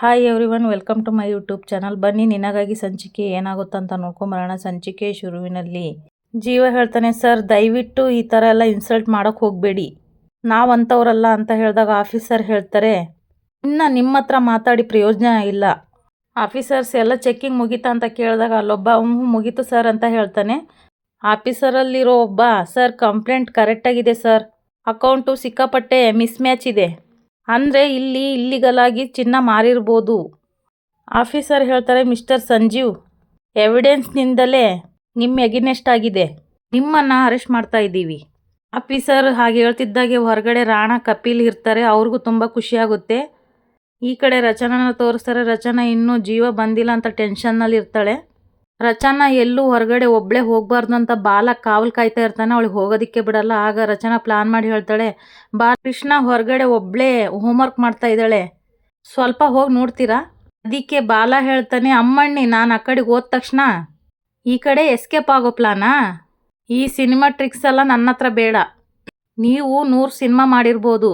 Hi everyone welcome to my YouTube channel ಬನ್ನಿ, ನಿನಗಾಗಿ ಸಂಚಿಕೆ ಏನಾಗುತ್ತಂತ ನೋಡ್ಕೊಂಬರೋಣ. ಸಂಚಿಕೆ ಶುರುವಿನಲ್ಲಿ. ಜೀವ ಹೇಳ್ತಾನೆ, ಸರ್, ದಯವಿಟ್ಟು ಈ ಥರ ಎಲ್ಲ ಇನ್ಸಲ್ಟ್ ಮಾಡೋಕ್ಕೆ ಹೋಗಬೇಡಿ. ನಾವು ಅಂಥವ್ರಲ್ಲ ಅಂತ ಹೇಳಿದಾಗ ಆಫೀಸರ್ ಹೇಳ್ತಾರೆ, ಇನ್ನು ನಿಮ್ಮ ಹತ್ರ ಮಾತಾಡಿ ಪ್ರಯೋಜನ ಇಲ್ಲ. ಆಫೀಸರ್ಸ್ ಎಲ್ಲ ಚೆಕ್ಕಿಂಗ್ ಮುಗೀತಾ ಅಂತ ಕೇಳಿದಾಗ ಅಲ್ಲೊಬ್ಬ ಮುಗೀತು ಸರ್ ಅಂತ ಹೇಳ್ತಾನೆ. ಆಫೀಸರಲ್ಲಿರೋ ಒಬ್ಬ, ಸರ್ ಕಂಪ್ಲೇಂಟ್ ಕರೆಕ್ಟಾಗಿದೆ ಸರ್ ಅಕೌಂಟು ಸಿಕ್ಕಾಪಟ್ಟೆ ಮಿಸ್ ಮ್ಯಾಚ್ ಇದೆ. ಅಂದರೆ ಇಲ್ಲಿ ಇಲ್ಲಿಗಲಾಗಿ ಚಿನ್ನ ಮಾರಿರ್ಬೋದು. ಆಫೀಸರ್ ಹೇಳ್ತಾರೆ, ಮಿಸ್ಟರ್ ಸಂಜೀವ್, ಎವಿಡೆನ್ಸ್ನಿಂದಲೇ ನಿಮ್ಮ ಎಗಿನೆಸ್ಟ್ ಆಗಿದೆ. ನಿಮ್ಮನ್ನು ಅರೆಸ್ಟ್ ಮಾಡ್ತಾ ಇದ್ದೀವಿ. ಆಫೀಸರ್ ಹಾಗೆ ಹೇಳ್ತಿದ್ದಾಗೆ ಹೊರಗಡೆ ರಾಣಾ ಕಪಿಲ್ ಇರ್ತಾರೆ, ಅವ್ರಿಗೂ ತುಂಬ ಖುಷಿಯಾಗುತ್ತೆ ಈ ಕಡೆ ರಚನನ ತೋರಿಸ್ತಾರೆ, ರಚನಾ, ಇನ್ನೂ ಜೀವ ಬಂದಿಲ್ಲ ಅಂತ ಟೆನ್ಷನ್ನಲ್ಲಿ ಇರ್ತಾಳೆ ರಚನಾ ಎಲ್ಲೂ ಹೊರಗಡೆ ಒಬ್ಬಳೇ ಹೋಗಬಾರ್ದು ಅಂತ ಬಾಲ ಕಾವಲು ಕಾಯ್ತಾ ಇರ್ತಾನೆ, ಅವಳಿಗೆ ಹೋಗೋದಕ್ಕೆ ಬಿಡಲ್ಲ. ಆಗ ರಚನಾ ಪ್ಲಾನ್ ಮಾಡಿ ಹೇಳ್ತಾಳೆ, ಬಾ ಕೃಷ್ಣ, ಹೊರಗಡೆ ಒಬ್ಬಳೇ ಹೋಮ್ವರ್ಕ್ ಮಾಡ್ತಾ ಇದ್ದಾಳೆ. ಸ್ವಲ್ಪ ಹೋಗಿ ನೋಡ್ತೀರಾ? ಅದಕ್ಕೆ ಬಾಲ ಹೇಳ್ತಾನೆ, ಅಮ್ಮಣ್ಣಿ, ನಾನು ಆ ಕಡೆಗೆ ಹೋದ ತಕ್ಷಣ ಈ ಕಡೆ ಎಸ್ಕೇಪ್ ಆಗೋ ಪ್ಲಾನಾ ಈ ಸಿನಿಮಾ ಟ್ರಿಕ್ಸ್ ಎಲ್ಲ ನನ್ನ ಹತ್ರ ಬೇಡ. ನೀವು ನೂರು ಸಿನಿಮಾ ಮಾಡಿರ್ಬೋದು.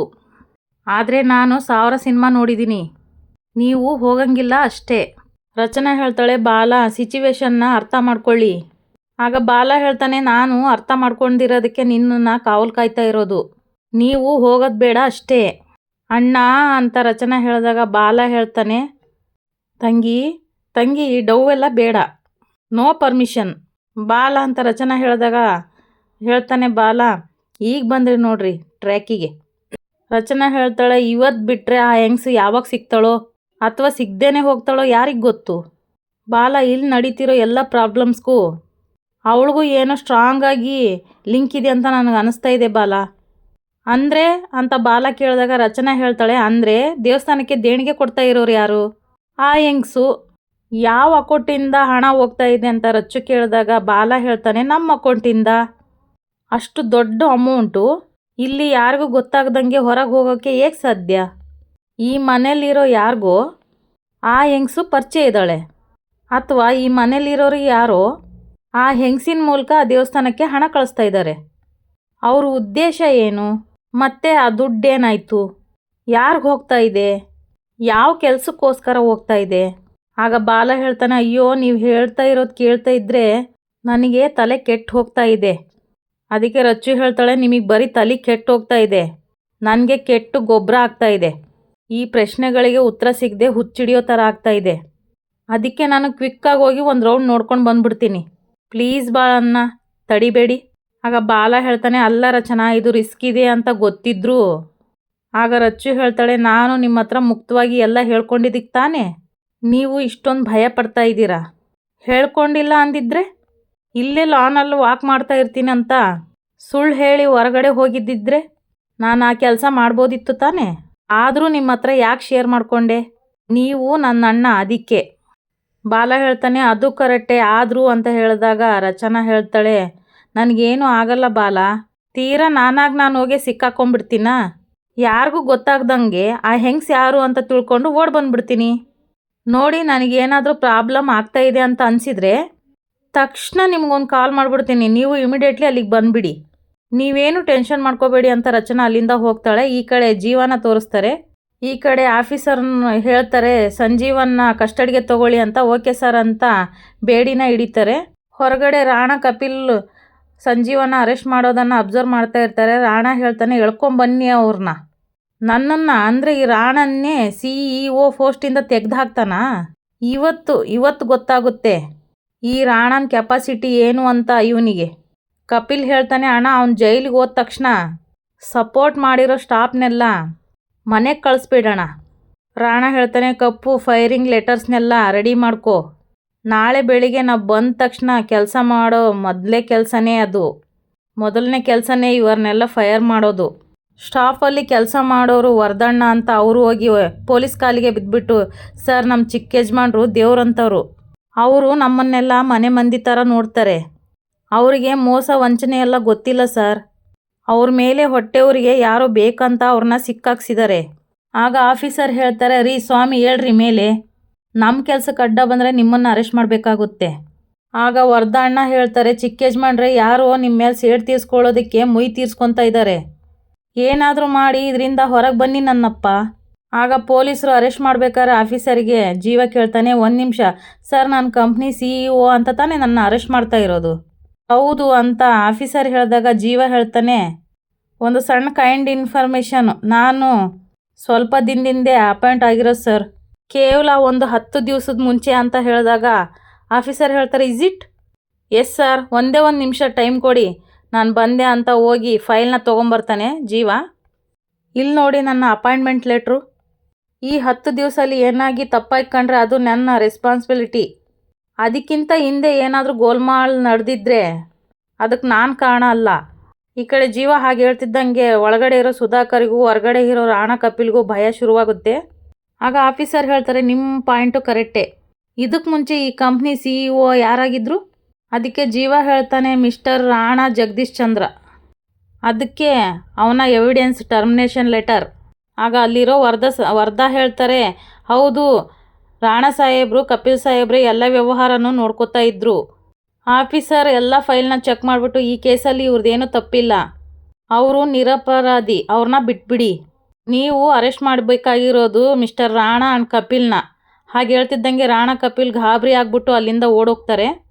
ಆದರೆ ನಾನು ಸಾವಿರ ಸಿನಿಮಾ ನೋಡಿದ್ದೀನಿ ನೀವು ಹೋಗಂಗಿಲ್ಲ ಅಷ್ಟೇ. ರಚನಾ ಹೇಳ್ತಾಳೆ, ಬಾಲ ಸಿಚುವೇಶನ್ನ ಅರ್ಥ ಮಾಡ್ಕೊಳ್ಳಿ. ಆಗ ಬಾಲ ಹೇಳ್ತಾನೆ, ನಾನು ಅರ್ಥ ಮಾಡ್ಕೊಂಡಿರೋದಕ್ಕೆ ನಿನ್ನನ್ನು ಕಾವಲು ಕಾಯ್ತಾ ಇರೋದು. ನೀವು ಹೋಗೋದು ಬೇಡ ಅಷ್ಟೇ. ಅಣ್ಣ, ಅಂತ ರಚನಾ ಹೇಳಿದಾಗ ಬಾಲ ಹೇಳ್ತಾನೆ, ತಂಗಿ ತಂಗಿ ಡವ್ ಎಲ್ಲ ಬೇಡ. No permission. ಬಾಲ ಅಂತ ರಚನಾ ಹೇಳಿದಾಗ ಹೇಳ್ತಾನೆ ಬಾಲ, ಈಗ ಬಂದ್ರಿ ನೋಡ್ರಿ, ಟ್ರ್ಯಾಕಿಗೆ. ರಚನಾ ಹೇಳ್ತಾಳೆ ಇವತ್ತು ಬಿಟ್ಟರೆ ಆ ಹೆಂಗ್ಸು ಯಾವಾಗ ಸಿಗ್ತಾಳೋ? ಅಥವಾ ಸಿಗ್ದೇನೆ ಹೋಗ್ತಾಳೋ ಯಾರಿಗೆ ಗೊತ್ತು? ಬಾಲ ಇಲ್ಲಿ ನಡೀತಿರೋ ಎಲ್ಲ ಪ್ರಾಬ್ಲಮ್ಸ್ಗೂ ಅವಳಿಗೂ ಏನೋ ಸ್ಟ್ರಾಂಗಾಗಿ ಲಿಂಕ್ ಇದೆ ಅಂತ ನನಗೆ ಅನಿಸ್ತಾ ಇದೆ ಬಾಲ. ಅಂದರೆ? ಅಂತ ಬಾಲ ಕೇಳಿದಾಗ ರಚನಾ ಹೇಳ್ತಾಳೆ, ಅಂದರೆ ದೇವಸ್ಥಾನಕ್ಕೆ ದೇಣಿಗೆ ಕೊಡ್ತಾ ಇರೋರು ಯಾರು? ಆ ಹೆಂಗ್ಸು, ಯಾವ ಅಕೌಂಟಿಂದ ಹಣ ಹೋಗ್ತಾ ಇದೆ ಅಂತ ರಚ್ಚು ಕೇಳಿದಾಗ ಬಾಲ ಹೇಳ್ತಾನೆ, ನಮ್ಮ ಅಕೌಂಟಿಂದ. ಅಷ್ಟು ದೊಡ್ಡ ಅಮೌಂಟು, ಇಲ್ಲಿ ಯಾರಿಗೂ ಗೊತ್ತಾಗ್ದಂಗೆ ಹೊರಗೆ ಹೋಗೋಕ್ಕೆ ಹೇಗೆ ಸಾಧ್ಯ? ಈ ಮನೇಲಿರೋ ಯಾರಿಗೋ ಆ ಹೆಂಗಸು ಪರಿಚಯ ಇದ್ದಾಳೆ. ಅಥವಾ ಈ ಮನೇಲಿರೋರು ಯಾರೋ ಆ ಹೆಂಗಸಿನ ಮೂಲಕ ಆ ದೇವಸ್ಥಾನಕ್ಕೆ ಹಣ ಕಳಿಸ್ತಾ ಇದ್ದಾರೆ. ಅವ್ರ ಉದ್ದೇಶ ಏನು? ಮತ್ತೆ ಆ ದುಡ್ಡೇನಾಯಿತು? ಯಾರಿಗೆ ಹೋಗ್ತಾ ಇದೆ? ಯಾವ ಕೆಲಸಕ್ಕೋಸ್ಕರ ಹೋಗ್ತಾ ಇದೆ? ಆಗ ಬಾಲ ಹೇಳ್ತಾನೆ, ಅಯ್ಯೋ, ನೀವು ಹೇಳ್ತಾ ಇರೋದು ಕೇಳ್ತಾ ಇದ್ದರೆ ನನಗೆ ತಲೆ ಕೆಟ್ಟು ಹೋಗ್ತಾ ಇದೆ. ಅದಕ್ಕೆ ರಚ್ಚು ಹೇಳ್ತಾಳೆ, ನಿಮಗೆ ಬರೀ ತಲೆ ಕೆಟ್ಟು ಹೋಗ್ತಾ ಇದೆ. ನನಗೆ ಕೆಟ್ಟು ಗೊಬ್ಬರ ಆಗ್ತಾ ಇದೆ. ಈ ಪ್ರಶ್ನೆಗಳಿಗೆ ಉತ್ತರ ಸಿಗದೆ ಹುಚ್ಚಿಡಿಯೋ ಥರ ಆಗ್ತಾ ಇದೆ. ಅದಕ್ಕೆ ನಾನು ಕ್ವಿಕ್ಕಾಗಿ ಹೋಗಿ ಒಂದು ರೌಂಡ್ ನೋಡ್ಕೊಂಡು ಬಂದ್ಬಿಡ್ತೀನಿ. ಪ್ಲೀಸ್ ಬಾಳನ್ನ ತಡಿಬೇಡಿ. ಆಗ ಬಾಲ ಹೇಳ್ತಾನೆ, ಅಲ್ಲ ರಚನಾ, ಇದು ರಿಸ್ಕ್ ಇದೆ ಅಂತ ಗೊತ್ತಿದ್ರು. ಆಗ ರಚ್ಚು ಹೇಳ್ತಾಳೆ, ನಾನು ನಿಮ್ಮ ಹತ್ರ ಮುಕ್ತವಾಗಿ ಎಲ್ಲ ಹೇಳ್ಕೊಂಡಿದ್ದಕ್ಕೆ ತಾನೇ? ನೀವು ಇಷ್ಟೊಂದು ಭಯ ಪಡ್ತಾ ಇದ್ದೀರಾ? ಹೇಳ್ಕೊಂಡಿಲ್ಲ ಅಂದಿದ್ರೆ? ಇಲ್ಲೇ ಲಾನಲ್ಲಿ ವಾಕ್ ಮಾಡ್ತಾ ಇರ್ತೀನಿ ಅಂತ. ಸುಳ್ಳು ಹೇಳಿ ಹೊರಗಡೆ ಹೋಗಿದ್ದಿದ್ರೆ ನಾನು ಆ ಕೆಲಸ ಮಾಡ್ಬೋದಿತ್ತು ತಾನೇ? ಆದರೂ ನಿಮ್ಮ ಹತ್ರ ಯಾಕೆ ಶೇರ್ ಮಾಡಿಕೊಂಡೆ? ನೀವು ನನ್ನ ಅಣ್ಣ ಅದಕ್ಕೆ. ಬಾಲ ಹೇಳ್ತಾನೆ, ಅದು ಕರೆಕ್ಟೇ, ಆದರೂ ಅಂತ ಹೇಳಿದಾಗ ರಚನಾ ಹೇಳ್ತಾಳೆ, ನನಗೇನು ಆಗಲ್ಲ ಬಾಲ. ತೀರಾ ನಾನಾಗಿ ನಾನು ಹೋಗಿ ಸಿಕ್ಕಾಕೊಂಡ್ಬಿಡ್ತೀನ? ಯಾರಿಗೂ ಗೊತ್ತಾಗ್ದಂಗೆ ಆ ಹೆಂಗ್ಸ್ ಯಾರು ಅಂತ ತಿಳ್ಕೊಂಡು ಓಡ್ ಬಂದ್ಬಿಡ್ತೀನಿ. ನೋಡಿ, ನನಗೇನಾದರೂ ಪ್ರಾಬ್ಲಮ್ ಆಗ್ತಾ ಇದೆ ಅಂತ ಅನಿಸಿದರೆ ತಕ್ಷಣ ನಿಮ್ಗೊಂದು ಕಾಲ್ ಮಾಡಿಬಿಡ್ತೀನಿ. ನೀವು ಇಮಿಡಿಯೇಟ್ಲಿ ಅಲ್ಲಿಗೆ ಬಂದುಬಿಡಿ. ನೀವೇನು ಟೆನ್ಷನ್ ಮಾಡ್ಕೋಬೇಡಿ ಅಂತ ರಚನಾ ಅಲ್ಲಿಂದ ಹೋಗ್ತಾಳೆ. ಈ ಕಡೆ ಜೀವನ ತೋರಿಸ್ತಾರೆ. ಈ ಕಡೆ ಆಫೀಸರ್ನ ಹೇಳ್ತಾರೆ, ಸಂಜೀವನ್ನ ಕಸ್ಟಡಿಗೆ ತಗೊಳ್ಳಿ ಅಂತ, ಓಕೆ ಸರ್ ಅಂತ ಬೇಡಿನ ಹಿಡಿತಾರೆ. ಹೊರಗಡೆ ರಾಣ ಕಪಿಲ್ ಸಂಜೀವನ ಅರೆಸ್ಟ್ ಮಾಡೋದನ್ನು ಅಬ್ಸರ್ವ್ ಮಾಡ್ತಾ ಇರ್ತಾರೆ. ರಾಣ ಹೇಳ್ತಾನೆ, ಎಳ್ಕೊಂಬನ್ನಿ ಅವ್ರನ್ನ ನನ್ನನ್ನು ಅಂದರೆ ಈ ರಾಣನ್ನೇ ಸಿ ಇ ಒ ಪೋಸ್ಟಿಂದ ತೆಗ್ದು ಹಾಕ್ತಾನಾ ಇವತ್ತು ಇವತ್ತು ಗೊತ್ತಾಗುತ್ತೆ. ಈ ರಾಣನ ಕೆಪಾಸಿಟಿ ಏನು ಅಂತ ಇವನಿಗೆ. ಕಪಿಲ್ ಹೇಳ್ತಾನೆ, ಅಣ್ಣ, ಅವ್ನು ಜೈಲಿಗೆ ಹೋದ ತಕ್ಷಣ ಸಪೋರ್ಟ್ ಮಾಡಿರೋ ಸ್ಟಾಫ್ನೆಲ್ಲ ಮನೆಗೆ ಕಳಿಸ್ಬಿಡೋಣ. ರಾಣ ಹೇಳ್ತಾನೆ, ಕಪ್ಪು, ಫೈರಿಂಗ್ ಲೆಟರ್ಸ್ನೆಲ್ಲ ರೆಡಿ ಮಾಡ್ಕೊ. ನಾಳೆ ಬೆಳಿಗ್ಗೆ ನಾವು ಬಂದ ತಕ್ಷಣ ಕೆಲಸ ಮಾಡೋ ಮೊದಲೇ ಕೆಲಸನೇ ಅದು. ಮೊದಲನೇ ಕೆಲಸನೇ ಇವ್ರನ್ನೆಲ್ಲ ಫೈರ್ ಮಾಡೋದು. ಸ್ಟಾಫಲ್ಲಿ ಕೆಲಸ ಮಾಡೋರು ವರದಣ್ಣ ಅಂತ ಅವರು ಹೋಗಿ ಪೊಲೀಸ್ ಕಾಲಿಗೆ ಬಿದ್ದುಬಿಟ್ಟು ಸರ್ ನಮ್ಮ ಚಿಕ್ಕ ಯಜಮಾನ್ರು ದೇವ್ರಂಥವ್ರು ಅವರು ನಮ್ಮನ್ನೆಲ್ಲ ಮನೆ ಮಂದಿ ಥರ ನೋಡ್ತಾರೆ. ಅವರಿಗೆ ಮೋಸ ವಂಚನೆ ಎಲ್ಲ ಗೊತ್ತಿಲ್ಲ ಸರ್. ಅವ್ರ ಮೇಲೆ ಹೊಟ್ಟೆಯವರಿಗೆ ಯಾರೋ ಬೇಕಂತ ಅವ್ರನ್ನ ಸಿಕ್ಕಾಕ್ಸಿದ್ದಾರೆ ಆಗ ಆಫೀಸರ್ ಹೇಳ್ತಾರೆ, ರೀ ಸ್ವಾಮಿ ಹೇಳ್ರಿ ಮೇಲೆ. ನಮ್ಮ ಕೆಲಸ ಅಡ್ಡ ಬಂದರೆ ನಿಮ್ಮನ್ನು ಅರೆಸ್ಟ್ ಮಾಡಬೇಕಾಗುತ್ತೆ. ಆಗ ವರದಣ್ಣ ಹೇಳ್ತಾರೆ, ಚಿಕ್ಕ ಯಜಮಾನ್ರೆ, ಯಾರೋ ನಿಮ್ಮ ಮೇಲೆ ಸೇಡ್ ತೀರ್ಸ್ಕೊಳ್ಳೋದಕ್ಕೆ ಮುಯ್ ತೀರ್ಸ್ಕೊತಾ ಇದ್ದಾರೆ ಏನಾದರೂ ಮಾಡಿ ಇದರಿಂದ ಹೊರಗೆ ಬನ್ನಿ ನನ್ನಪ್ಪ. ಆಗ ಪೊಲೀಸರು ಅರೆಸ್ಟ್ ಮಾಡ್ಬೇಕಾದ್ರೆ ಆಫೀಸರಿಗೆ ಜೀವ ಕೇಳ್ತಾನೆ ಒಂದು ನಿಮಿಷ. ಸರ್, ನಾನು ಕಂಪ್ನಿ ಸಿ ಇ ಒ ಅಂತ ತಾನೇ ನನ್ನ ಅರೆಸ್ಟ್ ಮಾಡ್ತಾ ಇರೋದು. ಹೌದು ಅಂತ ಆಫೀಸರ್ ಹೇಳಿದಾಗ ಜೀವ ಹೇಳ್ತಾನೆ. ಒಂದು ಸಣ್ಣ ಕೈಂಡ್ ಇನ್ಫಾರ್ಮೇಷನ್ ನಾನು ಸ್ವಲ್ಪ ದಿನದಿಂದೆ ಅಪಾಯಿಂಟ್ ಆಗಿರೋ ಸರ್ ಕೇವಲ ಒಂದು ಹತ್ತು ದಿವಸದ ಮುಂಚೆ ಅಂತ ಹೇಳಿದಾಗ ಆಫೀಸರ್ ಹೇಳ್ತಾರೆ ಇಸ್ ಇಟ್ ಎಸ್ ಸರ್ ಒಂದೇ ಒಂದು ನಿಮಿಷ ಟೈಮ್ ಕೊಡಿ. ನಾನು ಬಂದೆ ಅಂತ ಹೋಗಿ ಫೈಲ್ನ ತೊಗೊಂಬರ್ತಾನೆ ಜೀವ. ಇಲ್ಲಿ ನೋಡಿ ನನ್ನ ಅಪಾಯಿಂಟ್ಮೆಂಟ್ ಲೆಟ್ರು ಈ ಹತ್ತು ದಿವಸಲ್ಲಿ ಏನಾಗಿ ತಪ್ಪಾಗಿ ಅದು ನನ್ನ ರೆಸ್ಪಾನ್ಸಿಬಿಲಿಟಿ ಅದಕ್ಕಿಂತ ಹಿಂದೆ ಏನಾದರೂ ಗೋಲ್ಮಾಲ್ ನಡೆದಿದ್ರೆ ಅದಕ್ಕೆ ನಾನು ಕಾರಣ ಅಲ್ಲ. ಈ ಕಡೆ ಜೀವ ಹಾಗೆ ಹೇಳ್ತಿದ್ದಂಗೆ ಒಳಗಡೆ ಇರೋ ಸುಧಾಕರಿಗೂ, ಹೊರಗಡೆ ಇರೋ ರಾಣ ಕಪಿಲ್ಗೂ ಭಯ ಶುರುವಾಗುತ್ತೆ. ಆಗ ಆಫೀಸರ್ ಹೇಳ್ತಾರೆ ನಿಮ್ಮ ಪಾಯಿಂಟು ಕರೆಕ್ಟೇ. ಇದಕ್ಕೆ ಮುಂಚೆ ಈ ಕಂಪ್ನಿ ಸಿ ಇ ಒ ಯಾರಾಗಿದ್ರು? ಅದಕ್ಕೆ ಜೀವ ಹೇಳ್ತಾನೆ, ಮಿಸ್ಟರ್ ರಾಣಾ ಜಗದೀಶ್ ಚಂದ್ರ. ಅದಕ್ಕೆ ಅವನ ಎವಿಡೆನ್ಸ್ ಟರ್ಮಿನೇಷನ್ ಲೆಟರ್. ಆಗ ಅಲ್ಲಿರೋ ವರ್ಧಾ ವರ್ಧ ಹೇಳ್ತಾರೆ, ಹೌದು ರಾಣಾ ಸಾಹೇಬರು, ಕಪಿಲ್ ಸಾಹೇಬ್ರೆ ಎಲ್ಲ ವ್ಯವಹಾರನೂ ನೋಡ್ಕೋತಾ ಇದ್ರು. ಆಫೀಸರ್ ಎಲ್ಲ ಫೈಲ್ನ ಚೆಕ್ ಮಾಡಿಬಿಟ್ಟು ಈ ಕೇಸಲ್ಲಿ ಇವ್ರದ್ದೇನು ತಪ್ಪಿಲ್ಲ. ಅವರು ನಿರಪರಾಧಿ ಅವ್ರನ್ನ ಬಿಟ್ಬಿಡಿ. ನೀವು ಅರೆಸ್ಟ್ ಮಾಡಬೇಕಾಗಿರೋದು ಮಿಸ್ಟರ್ ರಾಣಾ ಆ್ಯಂಡ್ ಕಪಿಲ್ನ. ಹಾಗೆ ಹೇಳ್ತಿದ್ದಂಗೆ ರಾಣಾ ಕಪಿಲ್ ಗಾಬರಿ ಆಗಿಬಿಟ್ಟು ಅಲ್ಲಿಂದ ಓಡೋಗ್ತಾರೆ.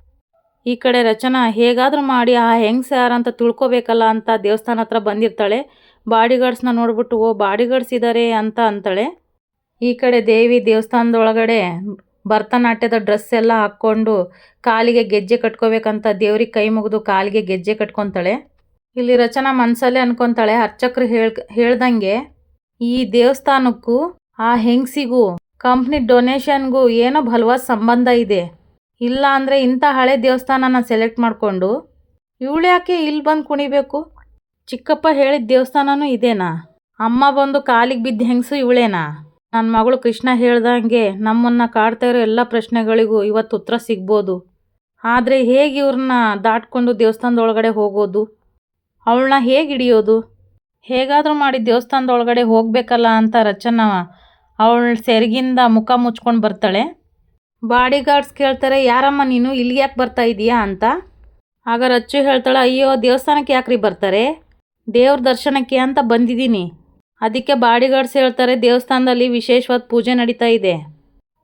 ಈ ಕಡೆ ರಚನಾ, ಹೇಗಾದರೂ ಮಾಡಿ ಆ ಹೆಂಗ್ಸ್ ಅಂತ ತಿಳ್ಕೊಬೇಕಲ್ಲ ಅಂತ ದೇವಸ್ಥಾನ ಹತ್ರ ಬಂದಿರ್ತಾಳೆ. ಬಾಡಿಗಾರ್ಡ್ಸ್ನ ನೋಡ್ಬಿಟ್ಟು, ಓ ಬಾಡಿಗಾರ್ಡ್ಸ್ ಇದ್ದಾರೆ ಅಂತ ಅಂತಾಳೆ. ಈ ಕಡೆ ದೇವಿ ದೇವಸ್ಥಾನದೊಳಗಡೆ ಭರತನಾಟ್ಯದ ಡ್ರೆಸ್ ಎಲ್ಲ ಹಾಕ್ಕೊಂಡು ಕಾಲಿಗೆ ಗೆಜ್ಜೆ ಕಟ್ಕೋಬೇಕಂತ ದೇವ್ರಿಗೆ ಕೈ ಮುಗಿದು ಕಾಲಿಗೆ ಗೆಜ್ಜೆ ಕಟ್ಕೊತಾಳೆ. ಇಲ್ಲಿ ರಚನಾ ಮನಸ್ಸಲ್ಲೇ ಅನ್ಕೊತಾಳೆ, ಅರ್ಚಕರು ಹೇಳ್, ಹೇಳ್ದಂಗೆ ಈ ದೇವಸ್ಥಾನಕ್ಕೂ ಆ ಹೆಂಗ್ಸಿಗೂ ಕಂಪ್ನಿ ಡೊನೇಷನ್ಗೂ ಏನೋ ಬಲವಾದ ಸಂಬಂಧ ಇದೆ. ಇಲ್ಲ ಅಂದರೆ ಇಂಥ ಹಳೆ ದೇವಸ್ಥಾನನ ಸೆಲೆಕ್ಟ್ ಮಾಡಿಕೊಂಡು ಇವಳು ಯಾಕೆ ಇಲ್ಲಿ ಬಂದು ಕುಣಿಬೇಕು? ಚಿಕ್ಕಪ್ಪ ಹೇಳಿದ ದೇವಸ್ಥಾನನೂ ಇದೇನಾ? ಅಮ್ಮ ಬಂದು ಕಾಲಿಗೆ ಬಿದ್ದ ಹೆಂಗಸು ಇವಳೇನಾ? ನನ್ನ ಮಗಳು ಕೃಷ್ಣ ಹೇಳ್ದಂಗೆ ನಮ್ಮನ್ನು ಕಾಡ್ತಾ ಇರೋ ಎಲ್ಲ ಪ್ರಶ್ನೆಗಳಿಗೂ ಇವತ್ತು ಉತ್ತರ ಸಿಗ್ಬೋದು. ಆದರೆ ಹೇಗೆ ಇವ್ರನ್ನ ದಾಟ್ಕೊಂಡು ದೇವಸ್ಥಾನದೊಳಗಡೆ ಹೋಗೋದು? ಅವಳನ್ನ ಹೇಗೆ ಹಿಡಿಯೋದು? ಹೇಗಾದರೂ ಮಾಡಿ ದೇವಸ್ಥಾನದೊಳಗಡೆ ಹೋಗಬೇಕಲ್ಲ ಅಂತ ರಚನಾ ಅವಳ ಸೆರಗಿಂದ ಮುಖ ಮುಚ್ಕೊಂಡು ಬರ್ತಾಳೆ. ಬಾಡಿಗಾರ್ಡ್ಸ್ ಕೇಳ್ತಾರೆ, ಯಾರಮ್ಮ ನೀನು? ಇಲ್ಲಿ ಯಾಕೆ ಬರ್ತಾ ಇದೀಯಾ? ಅಂತ. ಆಗ ರಚ್ಚು ಹೇಳ್ತಾಳೆ, ಅಯ್ಯೋ ದೇವಸ್ಥಾನಕ್ಕೆ ಯಾಕ್ರಿ ಬರ್ತಾರೆ? ದೇವ್ರ ದರ್ಶನಕ್ಕೆ ಅಂತ ಬಂದಿದ್ದೀನಿ. ಅದಕ್ಕೆ ಬಾಡಿಗಾರ್ಡ್ಸ್ ಹೇಳ್ತಾರೆ, ದೇವಸ್ಥಾನದಲ್ಲಿ ವಿಶೇಷವಾದ ಪೂಜೆ ನಡೀತಾ ಇದೆ.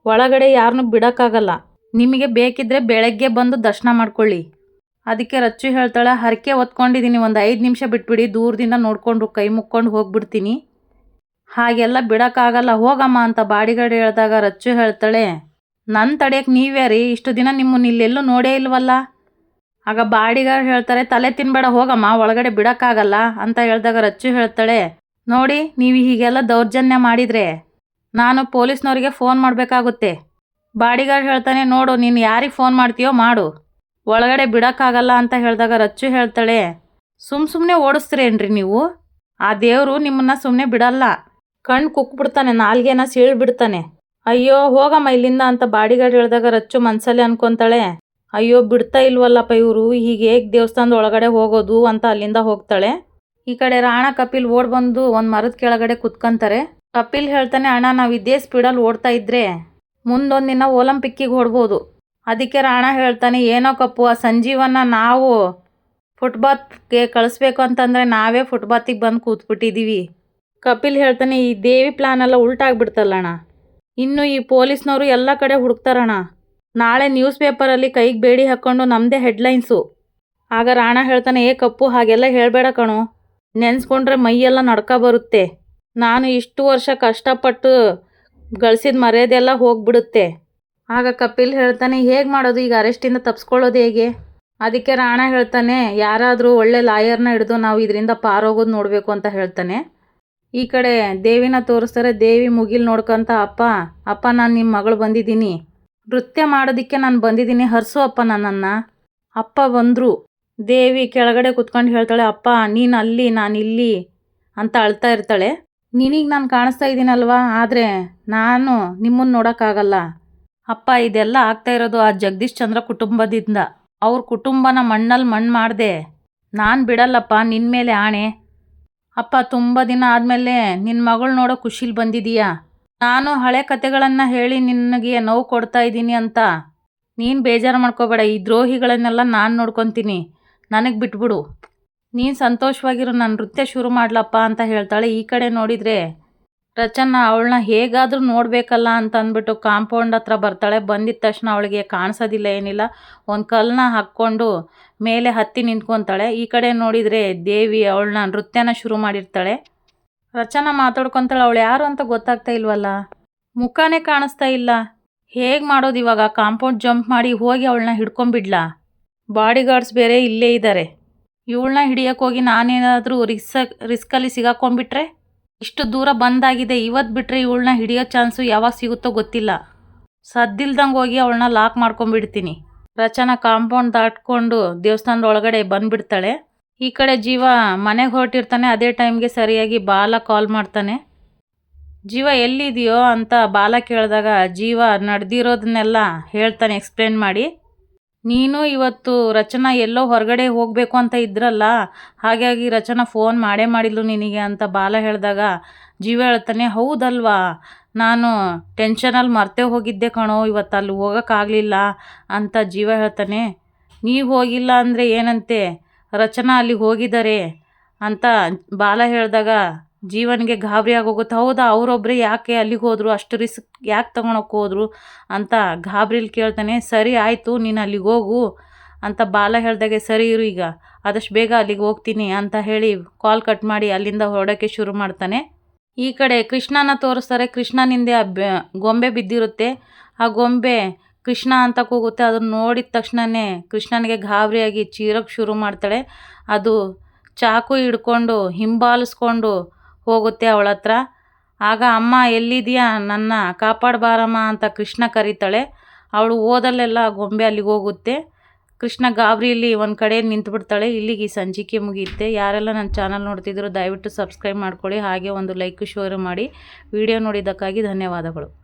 ಒಳಗಡೆ ಯಾರನ್ನೂ ಬಿಡೋಕ್ಕಾಗಲ್ಲ. ನಿಮಗೆ ಬೇಕಿದ್ದರೆ ಬೆಳಗ್ಗೆ ಬಂದು ದರ್ಶನ ಮಾಡ್ಕೊಳ್ಳಿ. ಅದಕ್ಕೆ ರಚ್ಚು ಹೇಳ್ತಾಳೆ, ಹರಕೆ ಹೊತ್ಕೊಂಡಿದ್ದೀನಿ, ಒಂದು ಐದು ನಿಮಿಷ ಬಿಟ್ಬಿಡಿ, ದೂರದಿಂದ ನೋಡಿಕೊಂಡು ಕೈ ಮುಕ್ಕೊಂಡು ಹೋಗ್ಬಿಡ್ತೀನಿ. ಹಾಗೆಲ್ಲ ಬಿಡೋಕ್ಕಾಗಲ್ಲ, ಹೋಗಮ್ಮ ಅಂತ ಬಾಡಿಗಾರ್ಡ್ ಹೇಳಿದಾಗ ರಚ್ಚು ಹೇಳ್ತಾಳೆ ನನ್ನ ತಡೆಯಕ್ಕೆ ನೀವೇ ರೀ, ಇಷ್ಟು ದಿನ ನಿಮ್ಮನ್ನ ಇಲ್ಲೆಲ್ಲೂ ನೋಡೇ ಇಲ್ವಲ್ಲ? ಆಗ ಬಾಡಿಗಾರ್ ಹೇಳ್ತಾರೆ, ತಲೆ ತಿನ್ಬೇಡ, ಹೋಗಮ್ಮ, ಒಳಗಡೆ ಬಿಡೋಕ್ಕಾಗಲ್ಲ ಅಂತ ಹೇಳಿದಾಗ ರಚ್ಚು ಹೇಳ್ತಾಳೆ ನೋಡಿ, ನೀವು ಹೀಗೆಲ್ಲ ದೌರ್ಜನ್ಯ ಮಾಡಿದರೆ ನಾನು ಪೊಲೀಸ್ನವರಿಗೆ ಫೋನ್ ಮಾಡಬೇಕಾಗುತ್ತೆ. ಬಾಡಿಗಾರ್ಡ್ ಹೇಳ್ತಾನೆ, ನೋಡು, ನೀನು ಯಾರಿಗೆ ಫೋನ್ ಮಾಡ್ತೀಯೋ ಮಾಡು. ಒಳಗಡೆ ಬಿಡೋಕ್ಕಾಗಲ್ಲ ಅಂತ ಹೇಳಿದಾಗ ರಚ್ಚು ಹೇಳ್ತಾಳೆ ಸುಮ್ಮ ಸುಮ್ಮನೆ ಓಡಿಸ್ತೀರೇನ್ರಿ ನೀವು? ಆ ದೇವರು ನಿಮ್ಮನ್ನ ಸುಮ್ಮನೆ ಬಿಡಲ್ಲ. ಕಣ್ಣು ಕುಕ್ಬಿಡ್ತಾನೆ, ನಾಲ್ಗೆನ ಸೀಳ್ಬಿಡ್ತಾನೆ ಅಯ್ಯೋ, ಹೋಗಮ್ಮ ಇಲ್ಲಿಂದ ಅಂತ ಬಾಡಿಗಾರ್ಡ್ ಹೇಳಿದಾಗ ರಚ್ಚು ಮನ್ಸಲ್ಲಿ ಅನ್ಕೊಂತಾಳೆ, ಅಯ್ಯೋ, ಬಿಡ್ತಾ ಇಲ್ವಲ್ಲಪ್ಪ ಇವರು, ಹೀಗೆ ಹೇಗೆ ದೇವಸ್ಥಾನದ ಒಳಗಡೆ ಹೋಗೋದು ಅಂತ ಅಲ್ಲಿಂದ ಹೋಗ್ತಾಳೆ. ಈ ಕಡೆ ರಾಣ ಕಪಿಲ್ ಓಡ್ ಬಂದು ಒಂದು ಮರದ ಕೆಳಗಡೆ ಕುತ್ಕಂತಾರೆ. ಕಪಿಲ್ ಹೇಳ್ತಾನೆ, ಅಣ್ಣ, ನಾವು ಇದೇ ಸ್ಪೀಡಲ್ಲಿ ಓಡ್ತಾ ಇದ್ರೆ ದಿನ ಒಲಂಪಿಕ್ಕಿಗೆ ಓಡ್ಬೋದು. ಅದಕ್ಕೆ ರಾಣ ಹೇಳ್ತಾನೆ, ಏನೋ ಕಪ್ಪು, ಆ ಸಂಜೀವನ ನಾವು ಫುಟ್ಬಾತ್ಗೆ ಕಳಿಸ್ಬೇಕು ಅಂತಂದರೆ ನಾವೇ ಫುಟ್ಬಾತಿಗೆ ಬಂದು ಕೂತ್ಬಿಟ್ಟಿದ್ದೀವಿ ಕಪಿಲ್ ಹೇಳ್ತಾನೆ, ಈ ದೇವಿ ಪ್ಲಾನ್ ಎಲ್ಲ ಉಲ್ಟಾಗ್ಬಿಡ್ತಲ್ಲಣ್ಣ ಇನ್ನು ಈ ಪೊಲೀಸ್ನವರು ಎಲ್ಲ ಕಡೆ ಹುಡುಕ್ತಾರಣ್ಣ. ನಾಳೆ ನ್ಯೂಸ್ ಪೇಪರಲ್ಲಿ ಕೈಗೆ ಬೇಡಿ ಹಾಕ್ಕೊಂಡು ನಮ್ಮದೇ ಹೆಡ್ಲೈನ್ಸು ಆಗ ರಾಣ ಹೇಳ್ತಾನೆ, ಏ ಕಪ್ಪು, ಹಾಗೆಲ್ಲ ಹೇಳಬೇಡ ಕಣೋ. ನೆನೆಸ್ಕೊಂಡ್ರೆ ಮೈಯೆಲ್ಲ ನಡ್ಕ ಬರುತ್ತೆ. ನಾನು ಇಷ್ಟು ವರ್ಷ ಕಷ್ಟಪಟ್ಟು ಗಳಿಸಿದ ಮರ್ಯಾದೆಲ್ಲ ಹೋಗ್ಬಿಡುತ್ತೆ. ಆಗ ಕಪಿಲ್ ಹೇಳ್ತಾನೆ, ಹೇಗೆ ಮಾಡೋದು? ಈಗ ಅರೆಸ್ಟಿಂದ ತಪ್ಸ್ಕೊಳ್ಳೋದು ಹೇಗೆ? ಅದಕ್ಕೆ ರಾಣ ಹೇಳ್ತಾನೆ, ಯಾರಾದರೂ ಒಳ್ಳೆ ಲಾಯರ್ನ ಹಿಡಿದು ನಾವು ಇದರಿಂದ ಪಾರೋಗೋದು ನೋಡಬೇಕು ಅಂತ ಹೇಳ್ತಾನೆ. ಈ ಕಡೆ ದೇವಿನ ತೋರಿಸ್ತಾರೆ, ದೇವಿ ಮುಗಿಲ್ ನೋಡ್ಕೊಂತ, ಅಪ್ಪ ಅಪ್ಪ, ನಾನು ನಿಮ್ಮ ಮಗಳು ಬಂದಿದ್ದೀನಿ. ನೃತ್ಯ ಮಾಡೋದಕ್ಕೆ ನಾನು ಬಂದಿದ್ದೀನಿ. ಹರ್ಸು ಅಪ್ಪ ನನ್ನನ್ನು. ಅಪ್ಪ ಬಂದರು. ದೇವಿ ಕೆಳಗಡೆ ಕುತ್ಕೊಂಡು ಹೇಳ್ತಾಳೆ, ಅಪ್ಪ, ನೀನು ಅಲ್ಲಿ, ನಾನು ಇಲ್ಲಿ ಅಂತ ಅಳ್ತಾ ಇರ್ತಾಳೆ. ನಿನಗೆ ನಾನು ಕಾಣಿಸ್ತಾ ಇದ್ದೀನಲ್ವಾ ಆದರೆ ನಾನು ನಿಮ್ಮನ್ನು ನೋಡೋಕ್ಕಾಗಲ್ಲ. ಅಪ್ಪ, ಇದೆಲ್ಲ ಆಗ್ತಾ ಇರೋದು ಆ ಜಗದೀಶ್ ಚಂದ್ರ ಕುಟುಂಬದಿಂದ. ಅವ್ರ ಕುಟುಂಬನ ಮಣ್ಣಲ್ಲಿ ಮಣ್ಣು ಮಾಡಿದೆ. ನಾನು ಬಿಡಲ್ಲಪ್ಪ ನಿನ್ನ ಮೇಲೆ ಆಣೆ. ಅಪ್ಪ, ತುಂಬ ದಿನ ಆದಮೇಲೆ ನಿನ್ನ ಮಗಳು ನೋಡೋ ಖುಷಿಲಿ ಬಂದಿದೀಯಾ? ನಾನು ಹಳೆ ಕತೆಗಳನ್ನು ಹೇಳಿ ನಿನಗೆ ನೋವು ಕೊಡ್ತಾ ಇದ್ದೀನಿ ಅಂತ. ನೀನು ಬೇಜಾರು ಮಾಡ್ಕೋಬೇಡ, ಈ ದ್ರೋಹಿಗಳನ್ನೆಲ್ಲ ನಾನು ನೋಡ್ಕೊತೀನಿ. ನನಗೆ ಬಿಟ್ಬಿಡು. ನೀನು ಸಂತೋಷವಾಗಿರು ನಾನು ನೃತ್ಯ ಶುರು ಮಾಡ್ಲಪ್ಪ ಅಂತ ಹೇಳ್ತಾಳೆ. ಈ ಕಡೆ ನೋಡಿದರೆ ರಚನಾ ಅವಳನ್ನ ಹೇಗಾದರೂ ನೋಡಬೇಕಲ್ಲ ಅಂತ ಅಂದ್ಬಿಟ್ಟು ಕಾಂಪೌಂಡ್ ಹತ್ರ ಬರ್ತಾಳೆ. ಬಂದಿದ ತಕ್ಷಣ ಅವಳಿಗೆ ಕಾಣಿಸೋದಿಲ್ಲ, ಏನಿಲ್ಲ. ಒಂದು ಕಲ್ಲನ್ನ ಹಾಕ್ಕೊಂಡು ಮೇಲೆ ಹತ್ತಿ ನಿಂತ್ಕೊತಾಳೆ. ಈ ಕಡೆ ನೋಡಿದರೆ ದೇವಿ ಅವಳನ್ನ ನೃತ್ಯನ ಶುರು ಮಾಡಿರ್ತಾಳೆ. ರಚನಾ ಮಾತಾಡ್ಕೊತಾಳೆ, ಅವಳು ಯಾರು ಅಂತ ಗೊತ್ತಾಗ್ತಾ ಇಲ್ವಲ್ಲ? ಮುಖನೇ ಕಾಣಿಸ್ತಾ ಇಲ್ಲ. ಹೇಗೆ ಮಾಡೋದು ಇವಾಗ? ಕಾಂಪೌಂಡ್ ಜಂಪ್ ಮಾಡಿ ಹೋಗಿ ಅವಳನ್ನ ಹಿಡ್ಕೊಂಬಿಡ್ಲಾ? ಬಾಡಿ ಗಾರ್ಡ್ಸ್ ಬೇರೆ ಇಲ್ಲೇ ಇದ್ದಾರೆ ಇವಳನ್ನ ಹಿಡಿಯೋಕೆ ಹೋಗಿ ನಾನೇನಾದರೂ ರಿಸ್ಕ್, ರಿಸ್ಕಲ್ಲಿ ಸಿಗಾಕೊಂಡ್ಬಿಟ್ರೆ? ಇಷ್ಟು ದೂರ ಬಂದಾಗಿದೆ ಇವತ್ತು ಬಿಟ್ಟರೆ ಇವಳನ್ನ ಹಿಡಿಯೋ ಚಾನ್ಸು ಯಾವಾಗ ಸಿಗುತ್ತೋ ಗೊತ್ತಿಲ್ಲ. ಸದ್ದಿಲ್ದಂಗೆ ಹೋಗಿ ಅವಳನ್ನ ಲಾಕ್ ಮಾಡ್ಕೊಂಡ್ಬಿಡ್ತೀನಿ. ರಚನಾ ಕಾಂಪೌಂಡ್ ದಾಟ್ಕೊಂಡು ದೇವಸ್ಥಾನದ ಒಳಗಡೆ ಬಂದುಬಿಡ್ತಾಳೆ. ಈ ಕಡೆ ಜೀವ ಮನೆಗೆ ಹೊರಟಿರ್ತಾನೆ, ಅದೇ ಟೈಮ್ಗೆ ಸರಿಯಾಗಿ ಬಾಲ ಕಾಲ್ ಮಾಡ್ತಾನೆ. ಜೀವ ಎಲ್ಲಿದೆಯೋ ಅಂತ ಬಾಲ ಕೇಳಿದಾಗ ಜೀವ ನಡೆದಿರೋದನ್ನೆಲ್ಲ ಹೇಳ್ತಾನೆ, ಎಕ್ಸ್ಪ್ಲೇನ್ ಮಾಡಿ. ನೀನು ಇವತ್ತು ರಚನಾ ಎಲ್ಲೋ ಹೊರಗಡೆ ಹೋಗಬೇಕು ಅಂತ ಇದ್ರಲ್ಲ, ಹಾಗಾಗಿ ರಚನಾ ಫೋನ್ ಮಾಡೇ ಮಾಡಿದ್ಲು ನಿನಗೆ ಅಂತ ಬಾಲ ಹೇಳಿದಾಗ, ಜೀವ ಹೇಳ್ತಾನೆ, ಹೌದಲ್ವಾ? ನಾನು ಟೆನ್ಷನಲ್ಲಿ ಮರ್ತೇ ಹೋಗಿದ್ದೆ ಕಣೋ, ಇವತ್ತು ಅಲ್ಲಿ ಹೋಗೋಕ್ಕಾಗಲಿಲ್ಲ ಅಂತ ಜೀವ ಹೇಳ್ತಾನೆ. ನೀವು ಹೋಗಿಲ್ಲ ಅಂದರೆ ಏನಂತೆ? ರಚನಾ ಅಲ್ಲಿಗೆ ಹೋಗಿದ್ದಾರೆ ಅಂತ ಬಾಲ ಹೇಳಿದಾಗ ಜೀವನಿಗೆ ಗಾಬರಿ ಆಗೋಗುತ್ತೆ. ಹೌದಾ ಅವರೊಬ್ಬರೇ ಯಾಕೆ ಅಲ್ಲಿಗೆ ಹೋದರು, ಅಷ್ಟು ರಿಸ್ಕ್ ಯಾಕೆ ತೊಗೊಳಕ್ಕೆ ಹೋದರು ಅಂತ ಗಾಬರಿಲಿ ಕೇಳ್ತಾನೆ, ಸರಿ ಆಯಿತು, ನೀನು ಅಲ್ಲಿಗೆ ಹೋಗು ಅಂತ ಬಾಲ ಹೇಳ್ದಾಗೆ, ಸರಿ ಇರು ಈಗ, ಆದಷ್ಟು ಬೇಗ ಅಲ್ಲಿಗೆ ಹೋಗ್ತೀನಿ ಅಂತ ಹೇಳಿ ಕಾಲ್ ಕಟ್ ಮಾಡಿ ಅಲ್ಲಿಂದ ಹೊರಡೋಕ್ಕೆ ಶುರು ಮಾಡ್ತಾನೆ. ಈ ಕಡೆ ಕೃಷ್ಣನ ತೋರಿಸ್ತಾರೆ ಕೃಷ್ಣನಿಂದೆ ಗೊಂಬೆ ಬಿದ್ದಿರುತ್ತೆ. ಆ ಗೊಂಬೆ ಕೃಷ್ಣ ಅಂತ ಕೂಗುತ್ತೆ. ಅದನ್ನು ನೋಡಿದ ತಕ್ಷಣವೇ ಕೃಷ್ಣನಿಗೆ ಗಾಬರಿಯಾಗಿ ಚೀರಕ್ಕೆ ಶುರು ಮಾಡ್ತಾಳೆ. ಅದು ಚಾಕು ಹಿಡ್ಕೊಂಡು ಹಿಂಬಾಲಿಸ್ಕೊಂಡು ಹೋಗುತ್ತೆ ಅವಳ ಹತ್ರ. ಆಗ ಅಮ್ಮ ಎಲ್ಲಿದೆಯಾ ನನ್ನ? ಕಾಪಾಡಬಾರಮ್ಮ ಅಂತ ಕೃಷ್ಣ ಕರೀತಾಳೆ. ಅವಳು ಓದಲ್ಲೆಲ್ಲ ಗೊಂಬೆ ಅಲ್ಲಿಗೆ ಹೋಗುತ್ತೆ. ಕೃಷ್ಣ ಗಾಬರಿಯಲ್ಲಿ ಒಂದು ಕಡೆ ನಿಂತುಬಿಡ್ತಾಳೆ. ಇಲ್ಲಿಗೆ ಈ ಸಂಚಿಕೆ ಮುಗಿಯುತ್ತೆ. ಯಾರೆಲ್ಲ ನನ್ನ ಚಾನಲ್ ನೋಡ್ತಿದ್ರು ದಯವಿಟ್ಟು ಸಬ್ಸ್ಕ್ರೈಬ್ ಮಾಡ್ಕೊಳ್ಳಿ. ಹಾಗೆ ಒಂದು ಲೈಕ್, ಶೇರ್ ಮಾಡಿ. ವಿಡಿಯೋ ನೋಡಿದ್ದಕ್ಕಾಗಿ ಧನ್ಯವಾದಗಳು.